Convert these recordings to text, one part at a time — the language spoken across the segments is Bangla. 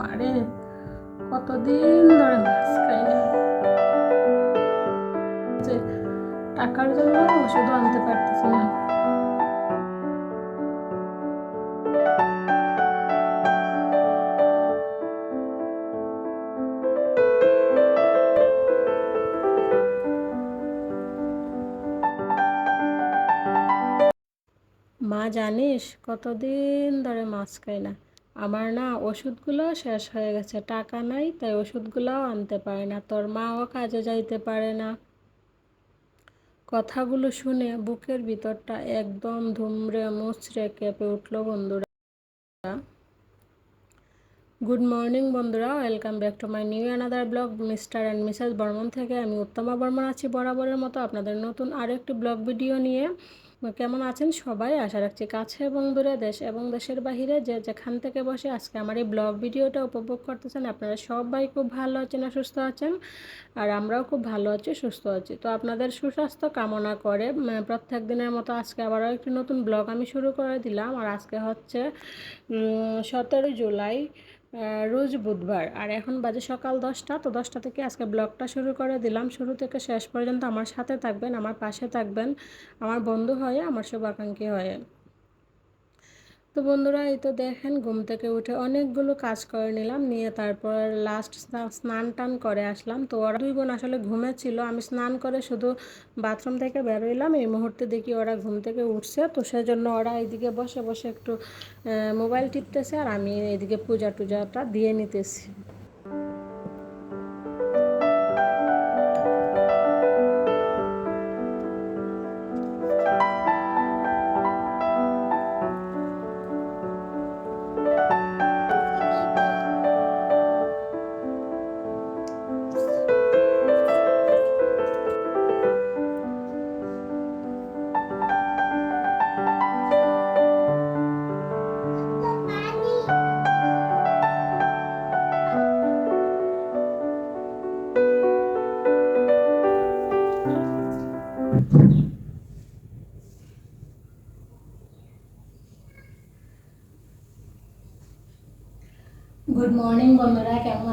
মারে, কতদিন ধরে মাছ খাই না যে টাকার জন্য ওষুধও আনতে পারতেছি না। মা জানিস কতদিন ধরে মাছ খাই না। আমার না ওষুধগুলো শেষ হয়ে গেছে, টাকা নাই, তাই ওষুধগুলোও আনতে পারে না, তোর মাও কাজে যাইতে পারে না। কথাগুলো শুনে বুকের ভিতরটা একদম ধুমড়ে মুচড়ে কেঁপে উঠল বন্ধুরা। গুড মর্নিং বন্ধুরা, welcome back to my new another blog, mister and missus Barman থেকে আমি উত্তমা বর্মন আছি বরাবরের মতো আপনাদের নতুন আরেকটি ব্লগ ভিডিও নিয়ে। কেমন আছেন সবাই? আশা রাখছি কাছে এবং দূরে দেশ এবং দেশের বাহিরে যে যেখান থেকে বসে আজকে আমার এই ব্লগ ভিডিওটা উপভোগ করতেছেন, আপনারা সবাই খুব ভালো আছেন আর সুস্থ আছেন আর আমরাও খুব ভালো আছি, সুস্থ আছি। তো আপনাদের সুস্বাস্থ্য কামনা করে প্রত্যেক দিনের মতো আজকে আবারও একটি নতুন ব্লগ আমি শুরু করে দিলাম। আর আজকে হচ্ছে সতেরোই জুলাই রোজ বুধবার। আর এখন বাজে সকাল দশটা, তো দশটা থেকে আজকে ব্লগটা শুরু করে দিলাম। শুরু থেকে শেষ পর্যন্ত আমার সাথে থাকবেন, আমার পাশে থাকবেন, আমার বন্ধু হয়ে, আমার শুভাকাঙ্ক্ষী হয়ে। তো বন্ধুরা, এই তো দেখেন ঘুম থেকে উঠে অনেকগুলো কাজ করে নিলাম, নিয়ে তারপর লাস্ট স্নান টান করে আসলাম। তো ওরা দুই বোন আসলে ঘুমেছিল আমি স্নান করে শুধু বাথরুম থেকে বেরোইলাম, এই মুহূর্তে দেখি ওরা ঘুম থেকে উঠছে। তো সেজন্য ওরা এইদিকে বসে বসে একটু মোবাইল টিপতেছে আর আমি এইদিকে পূজা টুজাটা দিয়ে নিতেছি।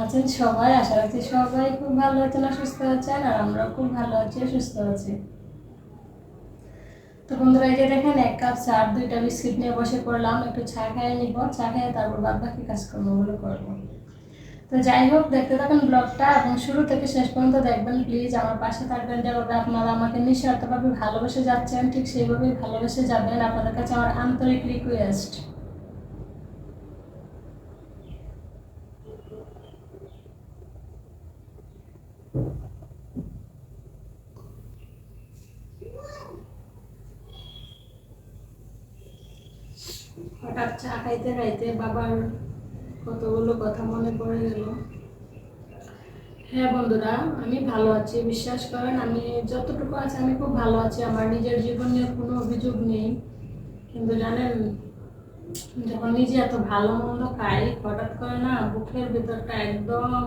আছেন সবাই, আশা রাখছি সবাই খুব ভালো আছেন আর সুস্থ আছেন, আর আমরাও খুব ভালো আছি সুস্থ আছি। তো বন্ধুরা, এই যে দেখেন, এক কাপ চা দুইটা বিস্কিট নিয়ে বসে পড়লাম, একটু চা খেয়ে নিব, চা খেয়ে তারপর বাদ বাকি কাজকর্মগুলো করব। তো যাই হোক, দেখতে থাকেন ব্লগটা, এবং শুরু থেকে শেষ পর্যন্ত দেখবেন, প্লিজ আমার পাশে থাকবেন যেভাবে আপনারা আমাকে নিঃস্বার্থভাবে ভালোবেসে যাচ্ছেন, ঠিক সেইভাবেই ভালোবেসে যাবেন। আপনাদের কাছে আমার আন্তরিক রিকোয়েস্ট হঠাৎ চা খাইতে খাইতে বাবার কতগুলো কথা মনে পড়ে গেল। হ্যাঁ বন্ধুরা, আমি ভালো আছি, বিশ্বাস করেন আমি যতটুকু আছি আমি খুব ভালো আছি, আমার নিজের জীবন নিয়ে কোনো অভিযোগ নেই। কিন্তু জানেন, যখন নিজে এত ভালো মন্দ খাই, হঠাৎ করে না বুকের ভিতরটা একদম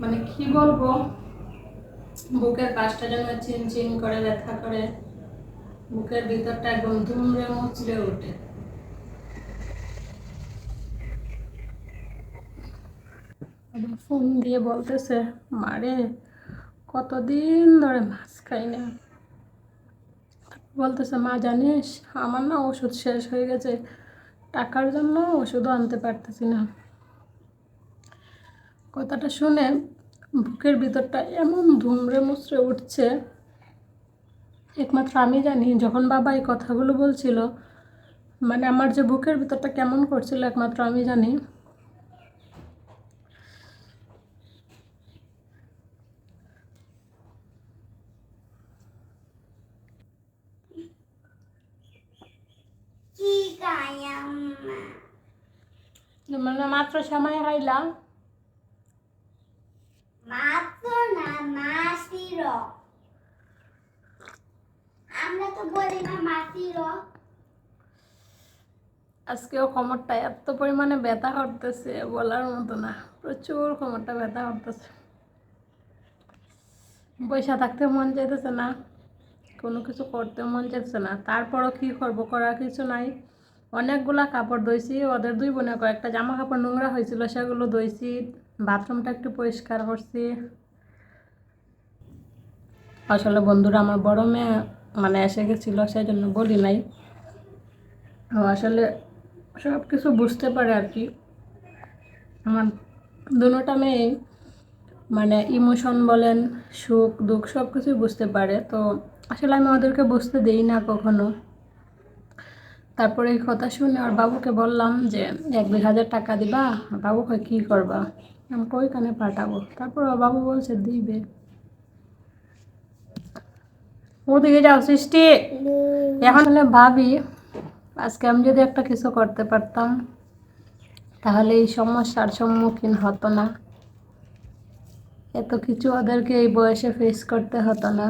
মানে কি বলব, বুকের পাশটা যেন চিন চিন করে, ব্যথা করে, বুকের ভিতরটা একদম দুমড়ে মুচড়ে ওঠে। ফোন দিয়ে বলতেছে, মারে, কতদিন ধরে মাছ খাই না? বলতেছে, মা, জানিস, আমার না ওষুধ শেষ হয়ে গেছে, টাকার জন্য ওষুধও আনতে পারতেছি না। কথাটা শুনে বুকের ভিতরটা এমন ধুমড়ে মুচড়ে উঠছে, একমাত্র আমি জানি, যখন বাবা এই কথাগুলো বলছিল মানে আমার যে বুকের ভিতরটা কেমন করছিল একমাত্র আমি জানি। মানে মাত্র সময় খাইলাম মাত্র না মাসির আমরা তো বলি না মাসির আজকেও কোমরটা এত পরিমাণে ব্যথা করতেছে বলার মতো না প্রচুর কোমরটা ব্যথা করতেছে বৈশা থাকতে মন চাইতেছে না কোনো কিছু করতে মন চাইতেছে না তারপরও কী করব করার কিছু নাই অনেকগুলা কাপড় ধুইছি, ওদের দুই বোনে কয়েকটা জামা কাপড় নোংরা হয়েছিল, সেগুলো ধুইছি, বাথরুমটা একটু পরিষ্কার করছি। আসলে বন্ধুরা, আমার বড় মেয়ে মানে এসে গেছিল সেই জন্য বলি নাই। আসলে সব কিছু বুঝতে পারে আর কি। আমার দুটা মেয়ে মানে ইমোশন বলেন, সুখ, দুঃখ সব কিছুই বুঝতে পারে। তো আসলে আমি ওদেরকে বুঝতে দেই না কখনো। তারপরে এই কথা শুনে আর বাবুকে বললাম যে, এক দুই হাজার টাকা দিবা? বাবু কয়, কী করবা? আমি কই কানে পাঠাবো। তারপর ওর বাবু বলছে, দিবে। ওদিকে যাও সৃষ্টি। এখন হলে ভাবি, আজকে আমি যদি একটা কিছু করতে পারতাম, তাহলে এই সমস্যার সম্মুখীন হতো না। এত কিছু ওদেরকে এই বয়সে ফেস করতে হতো না।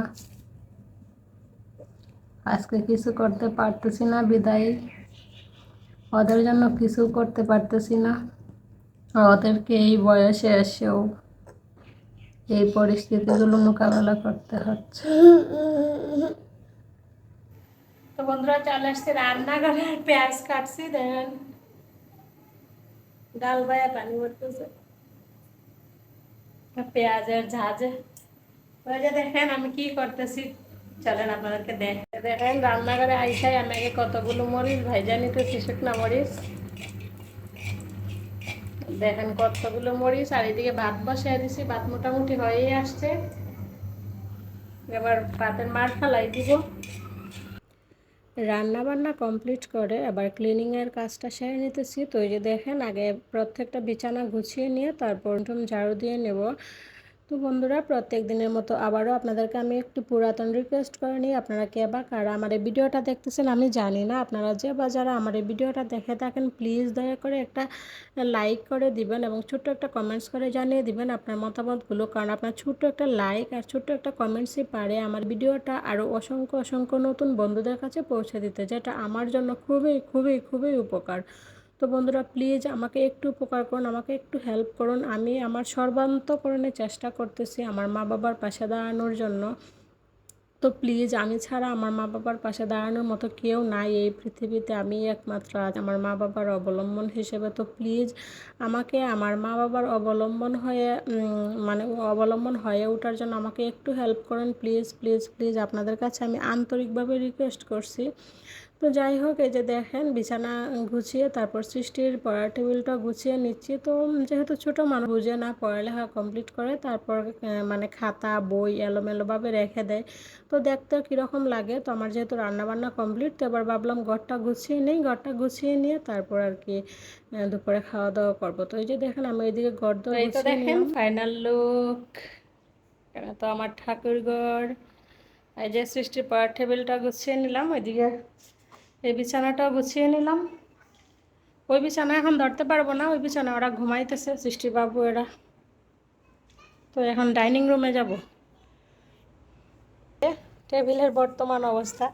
আজকে কিছু করতে পারতেছি না, বিদায়। ওদের জন্য কিছু করতে পারতেছি না। ওদেরকে এই বয়সে এসেও এই পরিস্থিতিগুলো মোকাবেলা করতে হচ্ছে। তো বন্ধুরা, চলে আসছে রান্নাঘরে পেঁয়াজ কাটছি দেখেন ডাল বায়া পানি ভরতেছে পেঁয়াজের ঝাঁঝে। ওই যে দেখেন আমি কি করতেছি। চলেন আপনাদেরকে দেখ দেখেন, রান্নাঘরে আইসাই আমি আগে কতগুলো মরিচ ভাইজা নিতেছি শুকনা মরিচ। দেখেন কতগুলো মরিচ, আর এদিকে ভাত বসাই দিছি, ভাত মোটামুটি হয়েই আসছে। এবার ভাতের মার ফেলাই দিব। রান্না বান্না কমপ্লিট করে আবার ক্লিনিংয়ের কাজটা সেরে নিতেছি। তো এই যে দেখেন, আগে প্রত্যেকটা বিছানা গুছিয়ে নিয়ে তারপর ঝাড়ু দিয়ে নেব। তো বন্ধুরা, প্রত্যেক দিনের মতো আবারও আপনাদেরকে আমি একটু পুরাতন রিকোয়েস্ট করে নিই। আপনারা কে বা কারা আমার এই ভিডিওটা দেখতেছেন আমি জানি না। আপনারা যে বা যারা আমার এই ভিডিওটা দেখে থাকেন প্লিজ দয়া করে একটা লাইক করে দিবেন এবং ছোট্ট একটা কমেন্টস করে জানিয়ে দিবেন আপনার মতামতগুলো। কারণ আপনার ছোট্ট একটা লাইক আর ছোট্ট একটা কমেন্টসই পারে আমার ভিডিওটা আরও অসংখ্য অসংখ্য নতুন বন্ধুদের কাছে পৌঁছে দিতে, যেটা আমার জন্য খুবই খুবই খুবই উপকার। তো বন্ধুরা প্লিজ আমাকে একটু উপকার করুন, আমাকে একটু হেল্প করুন। আমি আমার সর্বান্তকরণে চেষ্টা করতেছি আমার মা বাবার পাশে দাঁড়ানোর জন্য। তো প্লিজ আমি ছাড়া আমার মা বাবার পাশে দাঁড়ানোর মতো কেউ নাই এই পৃথিবীতে, আমি একমাত্র আজ আমার মা বাবার অবলম্বন হিসেবে। তো প্লিজ আমাকে আমার মা বাবার অবলম্বন হয়ে মানে অবলম্বন হয়ে ওঠার জন্য আমাকে একটু হেল্প করেন। প্লিজ প্লিজ প্লিজ আপনাদের কাছে আমি আন্তরিকভাবে রিকোয়েস্ট করছি। তো যাই হোক এই যে দেখেন বিছানা গুছিয়ে তারপর সৃষ্টির পড়ার টেবিলটা গুছিয়ে নিচ্ছি। তো যেহেতু ছোট মানুষ বুঝে না পড়ালেখা কমপ্লিট করে তারপর মানে খাতা বই এলোমেলোভাবে রেখে দেয়। তো দেখতে কীরকম লাগে। তো আমার যেহেতু রান্নাবান্না কমপ্লিট তো এবার ভাবলাম ঘরটা গুছিয়ে নেই। ঘরটা গুছিয়ে নিয়ে তারপর আর কি দুপুরে খাওয়া দাওয়া করব। তো এই যে দেখেন আমি এইদিকে ঘর তো দেখেন ফাইনাল লুক তো আমার ঠাকুর ঘর। এই যে সৃষ্টির পড়ার টেবিলটা গুছিয়ে নিলাম ওইদিকে এই বিছানাটাও গুছিয়ে নিলাম। ওই বিছানা এখন ধরতে পারব না, ওই বিছানা ওরা ঘুমাইতেছে, সৃষ্টিবাবু এরা। তো এখন ডাইনিং রুমে যাব। টেবিলের বর্তমান অবস্থা।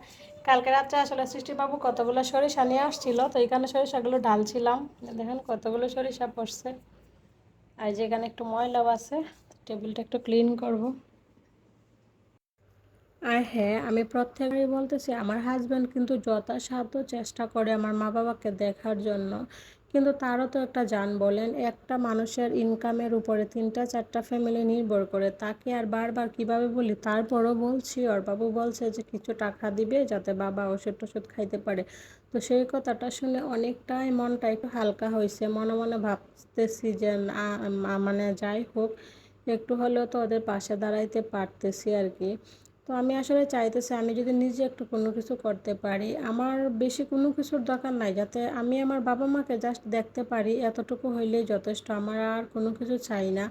কালকে রাত্রে আসলে সৃষ্টিবাবু কতগুলো সরিষা নিয়ে আসছিল, তো এখানে সরিষাগুলো ঢালছিলাম। দেখেন কতগুলো সরিষা পড়ছে। আর যেখানে একটু ময়লাও আছে, টেবিলটা একটু ক্লিন করব। আর হ্যাঁ আমি প্রত্যেকবারই বলতেছি, আমার হাজব্যান্ড কিন্তু যথাসাধ্য চেষ্টা করে আমার মা বাবাকে দেখার জন্য। কিন্তু তারও তো একটা যান বলেন, একটা মানুষের ইনকামের উপরে তিনটা, চারটা ফ্যামিলি নির্ভর করে। তাকে আর বারবার কীভাবে বলি, তারপরও বলছি ওর বাবু বলছে যে কিছু টাকা দিবে যাতে বাবা ওষুধ টষুধ খাইতে পারে। তো সেই কথাটা শুনে অনেকটাই মনটা একটু হালকা হয়েছে মনে মনে ভাবতেছি যে মানে যাই হোক, একটু হলেও তো ওদের পাশে দাঁড়াইতে পারতেছি আর কি। তো আমি আসলে চাইতেছি আমি যদি নিজে একটু কোনো কিছু করতে পারি। আমার বেশি কোনো কিছুর দরকার নাই, যাতে আমি আমার বাবা মাকে জাস্ট দেখতে পারি, এতটুকু হইলেই যথেষ্ট। আমার আর কোনো কিছু চাই না,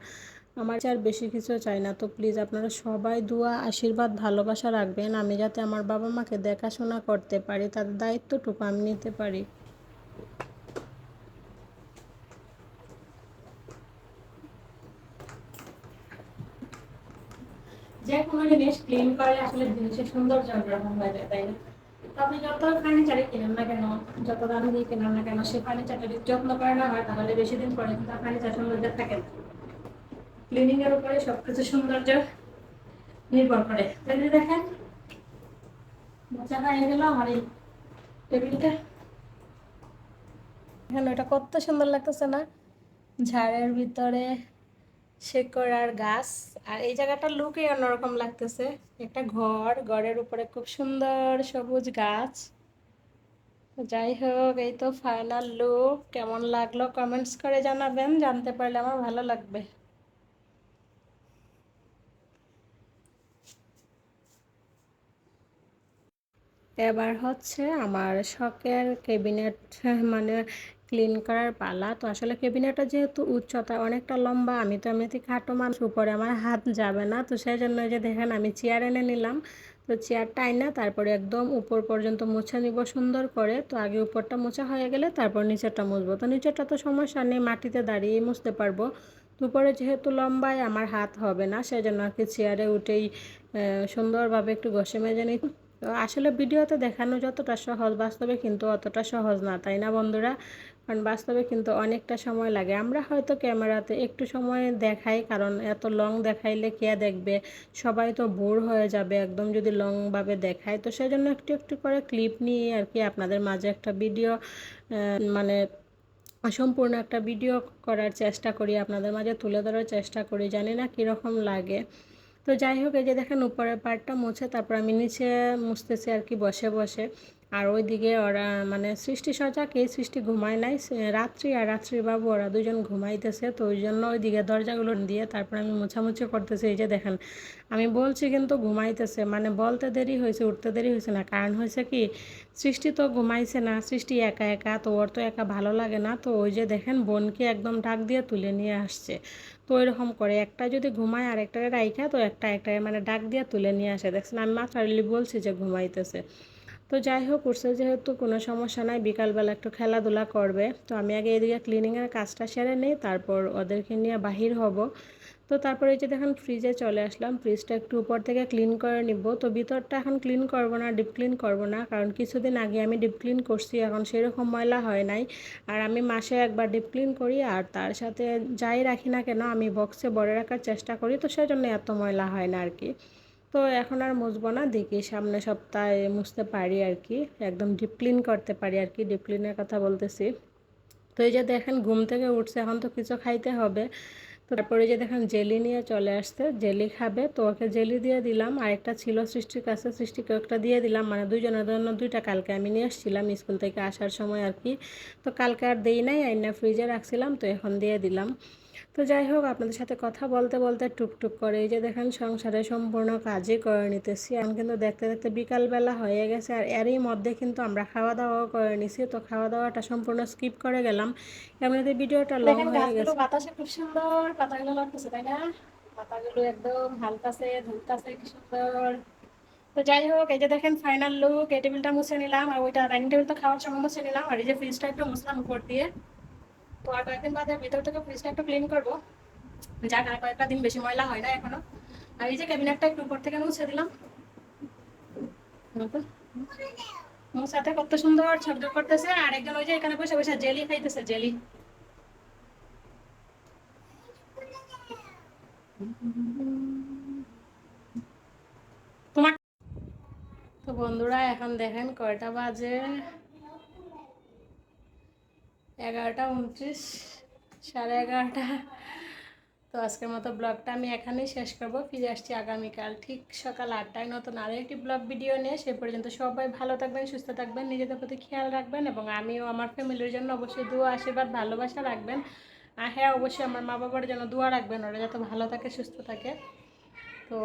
আমার আর বেশি কিছু চাই না। তো প্লিজ আপনারা সবাই দোয়া, আশীর্বাদ, ভালোবাসা রাখবেন, আমি যাতে আমার বাবা মাকে দেখাশোনা করতে পারি, তাদের দায়িত্বটুকু আমি নিতে পারি। যে কোনো জিনিস ক্লিন করে আসলে জিনিসের সৌন্দর্য অন্যরকম হয়ে যায়, তাই না? আপনি যত ফার্নিচারে কিনেন না কেন, যত দাম দিয়ে কিনেন না কেন, সে ফার্নিচারটা যদি যত্ন করে না হয়, তাহলে বেশি দিন পরে কিন্তু ফার্নিচার সৌন্দর্য থাকে না। ক্লিনিং এর উপরে সবকিছু সৌন্দর্য নির্ভর করে। তাহলে দেখেন, মোচা হয়ে গেল আমার এই টেবিলটা। এখানে ওটা কত সুন্দর লাগতেছে না? ঝাড়ের ভিতরে শেকড় আর গাছ। আর এই জায়গাটার লুকই অন্যরকম লাগতেছে। একটা ঘর, ঘরের উপরে খুব সুন্দর সবুজ গাছ। যাই হোক, এই তো ফাইনাল লুক কেমন লাগল কমেন্টস করে জানাবেন। জানতে পারলে আমার ভালো লাগবে। এবার হচ্ছে আমার শখের ক্যাবিনেট মানে ক্লিন করার পালা। তো আসলে ক্যাবিনেটটা যেহেতু উচ্চতা অনেকটা লম্বা, আমি তো এমনিতে খাটো মানুষ, উপরে আমার হাত যাবে না। তো সেই জন্য যে দেখেন, আমি চেয়ার এনে নিলাম। তো চেয়ারটা আইনা তারপরে একদম উপর পর্যন্ত মুছে নিব সুন্দর করে। তো আগে উপরটা মোছা হয়ে গেলে তারপর নিচেরটা মুছবো। তো নিচেরটা তো সমস্যা নেই, মাটিতে দাঁড়িয়ে মুছতে পারব। উপরে যেহেতু লম্বায় আমার হাত হবে না সেই জন্য আর কি চেয়ারে উঠেই সুন্দরভাবে একটু ঘষে মেজে নিই তো আসলে ভিডিওতে দেখানো যতটা সহজ, বাস্তবে কিন্তু অতটা সহজ না, তাই না বন্ধুরা? কারণ বাস্তবে কিন্তু অনেকটা সময় লাগে। আমরা হয়তো ক্যামেরাতে একটু সময় দেখাই, কারণ এত লং দেখাইলে কে দেখবে? সবাই তো বোর হয়ে যাবে একদম যদি লংভাবে দেখায়। তো সেজন্য একটু একটু করে ক্লিপ নিয়ে আর কি আপনাদের মাঝে একটা ভিডিও মানে সম্পূর্ণ একটা ভিডিও করার চেষ্টা করি, আপনাদের মাঝে তুলে ধরার চেষ্টা করি, জানি না কীরকম লাগে। তো যাই হোক, এই যে দেখেন উপরের পার্টটা মুছে তারপর আমি নিচে মুছতেছি আর কি বসে বসে। আর ওইদিকে ওরা মানে সৃষ্টি সজাগ এই সৃষ্টি ঘুমায় নাই। রাত্রি আর রাত্রির বাবু ওরা দুজন ঘুমাইতেছে, তো ওই জন্য ওইদিকে দরজাগুলো দিয়ে তারপর আমি মোছামুছি করতেছি। এই যে দেখেন, আমি বলছি কিন্তু ঘুমাইতেছে মানে বলতে দেরি হয়েছে, উঠতে দেরি হয়েছে না। কারণ হয়েছে কি, সৃষ্টি তো ঘুমাইছে না, সৃষ্টি একা একা, তো ওর তো একা ভালো লাগে না। তো ওই যে দেখেন, বোনকে একদম ডাক দিয়ে তুলে নিয়ে আসছে। তো এরকম করে। একটা যদি ঘুমায় আর একটা রাইখা, তো একটা একটা মানে ডাক দিয়ে তুলে নিয়ে আসে। দেখছেন, আমি মাত্র বলছি যে ঘুমাইতেছে। তো যাই হোক, উঠছে যেহেতু, কোনো সমস্যা নাই। বিকালবেলা একটু খেলাধুলা করবে। তো আমি আগে এদিকে ক্লিনিংয়ের কাজটা সেরে নিই, তারপর ওদেরকে নিয়ে বাহির হব। তো তারপরে যে দেখেন ফ্রিজে চলে আসলাম। ফ্রিজটা একটু উপর থেকে ক্লিন করে নিব। তো ভিতরটা এখন ক্লিন করব না ডিপ ক্লিন করব না। কারণ কিছুদিন আগে আমি ডিপ ক্লিন করছি, এখন সেরকম ময়লা হয় নাই। আর আমি মাসে একবার ডিপ ক্লিন করি, আর তার সাথে যাই রাখি না কেন, আমি বক্সে ভরে রাখার চেষ্টা করি। তো সেজন্য এত ময়লা হয় না আর কি তো এখন আর মুছবো না, দেখি সামনে সপ্তাহে মুছতে পারি আর কি একদম ডিপ ক্লিন করতে পারি আর কি ডিপ ক্লিনের কথা বলতেছি। তো এই যে দেখেন, ঘুম থেকে উঠছে, এখন তো কিছু খাইতে হবে। তারপরে যে দেখেন জেলি নিয়ে চলে আসছে, জেলি খাবে, তো ওকে জেলি দিয়ে দিলাম। আর একটা ছিল সৃষ্টির কাছে, সৃষ্টিকে একটা দিয়ে দিলাম। মানে দুইজনের জন্য দুইটা কালকে আমি নিয়ে আসছিলাম স্কুল থেকে আসার সময় আর কি। তো কালকে আর দেই নাই, আইনা ফ্রিজে রাখছিলাম, তো এখন দিয়ে দিলাম। তো যাই হোক আপনাদের সাথে কথা বলতে বলতে টুকটুক করে এই যে দেখেন সংসারে সম্পূর্ণ কাজই করে নিতেছি। এখন কিন্তু দেখতে দেখতে বিকালবেলা হয়ে গেছে আর এরই মধ্যে কিন্তু আমরা খাওয়া দাওয়াও করে নিছি। তো খাওয়া দাওয়াটা সম্পূর্ণ স্কিপ করে গেলাম। এমনিতে ভিডিওটা লং হয়ে গেছে। বাতাসে খুব সুন্দর পাতাগুলো লাগতেছে তাই না? পাতাগুলো একদম হালকাছে ধুলকাছে কি সুন্দর। তো যাই হোক এই যে দেখেন ফাইনাল লুক এই টেবিলটা মুছে নিলাম। আর ওইটা ডাইনিং টেবিলটা খাওয়ার সময় মুছে নিলাম। আর এই যে ফ্রিজটা একটু মুছলাম উপর দিয়ে। কয়েকদিন বাদে ভিতর থেকে ফ্রিজটা একটু ক্লিন করব। কয়েকটা দিন বেশি ময়লা হয় না এখনও। আর এই যে ক্যাবিনেটটা একটু উপর থেকে মুছে দিলাম। কত সুন্দর করতেছে। আর একজন ওই যে এখানে বসে বসে জেলি খাইতেছে জেলি তোমার তো বন্ধুরা, এখন দেখেন কয়টা বাজে। এগারোটা উনত্রিশ, সাড়ে এগারোটা। তো আজকের মতো ব্লগটা আমি এখানেই শেষ করব। ফিরে আসছি আগামীকাল ঠিক সকাল আটটায়। নতুন আরও একটি ব্লগ ভিডিও নিয়ে। সে পর্যন্ত সবাই ভালো থাকবেন, সুস্থ থাকবেন, নিজেদের প্রতি খেয়াল রাখবেন এবং আমিও আমার ফ্যামিলির জন্য অবশ্যই দোয়া, আশীর্বাদ, ভালোবাসা রাখবেন। আর হ্যাঁ অবশ্যই আমার মা বাবার জন্য দোয়া রাখবেন ওরা যাতে ভালো থাকে, সুস্থ থাকে। তো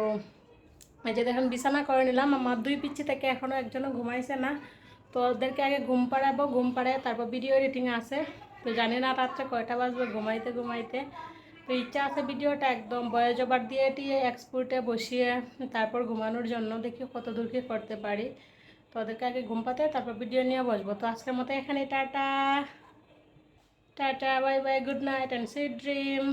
এই যে দেখুন, বিছানা করে নিলাম। আমার দুই পিচ্ছি থেকে এখনও একজনও ঘুমাইছে না। তো ওদেরকে আগে ঘুম পাড়াবো, ঘুম পাড়ায় তারপর ভিডিও এডিটিং আছে। তো জানি না রাত্রে কয়টা বাজবে ঘুমাইতে ঘুমাইতে। তো ইচ্ছা আছে ভিডিওটা একদম বয়স ওভার দিয়ে টিয়ে এক্সপোর্টে বসিয়ে, তারপর ঘুমানোর জন্য দেখি কত দূর কি করতে পারি। তো ওদেরকে আগে ঘুম পাতে তারপর ভিডিও নিয়ে বসবো। তো আজকের মতো এখানে tata. Tata bye bye good night and sweet dream